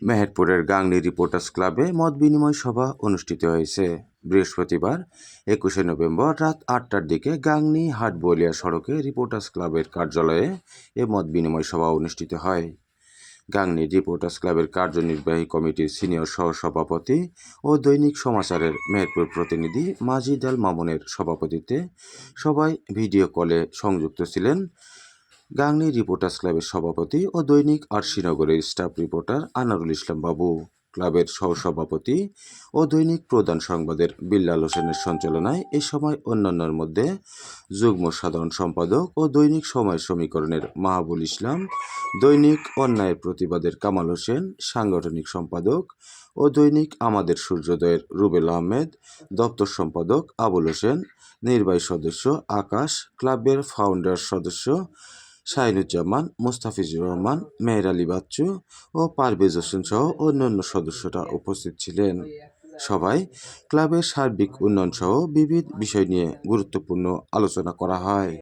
মেহেরপুরের গাংনী রিপোর্টার্স ক্লাবে মত বিনিময় সভা অনুষ্ঠিত হয়েছে। বৃহস্পতিবার, একুশে নভেম্বর রাত আটটার দিকে গাংনী হাটবলিয়া সড়কে রিপোর্টার্স ক্লাবের কার্যালয়ে এ মত বিনিময় সভা অনুষ্ঠিত হয়। গাংনী রিপোর্টার্স ক্লাবের কার্যনির্বাহী কমিটির সিনিয়র সহসভাপতি ও দৈনিক সমাচারের মেহেরপুর প্রতিনিধি মাজিদ আল মামুনের সভাপতিত্বে সবাই ভিডিও কলে সংযুক্ত ছিলেন গাংনী রিপোর্টার্স ক্লাবের সভাপতি ও দৈনিক আরশিনগরের স্টাফ রিপোর্টার আনারুল ইসলাম বাবু। ক্লাবের সহসভাপতি ও দৈনিক প্রধান সংবাদের বিল্লাল হোসেনের সঞ্চালনায় এ সময় অন্যান্যের মধ্যে যুগ্ম সাধারণ সম্পাদক ও দৈনিক সময় সমীকরণের মাহাবুল ইসলাম, দৈনিক অন্যায়ের প্রতিবাদের কামাল হোসেন, সাংগঠনিক সম্পাদক ও দৈনিক আমাদের সূর্যোদয়ের রুবেল আহমেদ, দপ্তর সম্পাদক আবুল হোসেন, নির্বাহী সদস্য আকাশ, ক্লাবের ফাউন্ডার সদস্য শাহিনুজ্জামান, মুস্তাফিজুর রহমান, মেহের আলী বাচ্চু ও পারভেজ হোসেন সহ অন্যান্য সদস্যরা উপস্থিত ছিলেন। সবাই ক্লাবের সার্বিক উন্নয়ন সহ বিবিধ বিষয় নিয়ে গুরুত্বপূর্ণ আলোচনা করা হয়।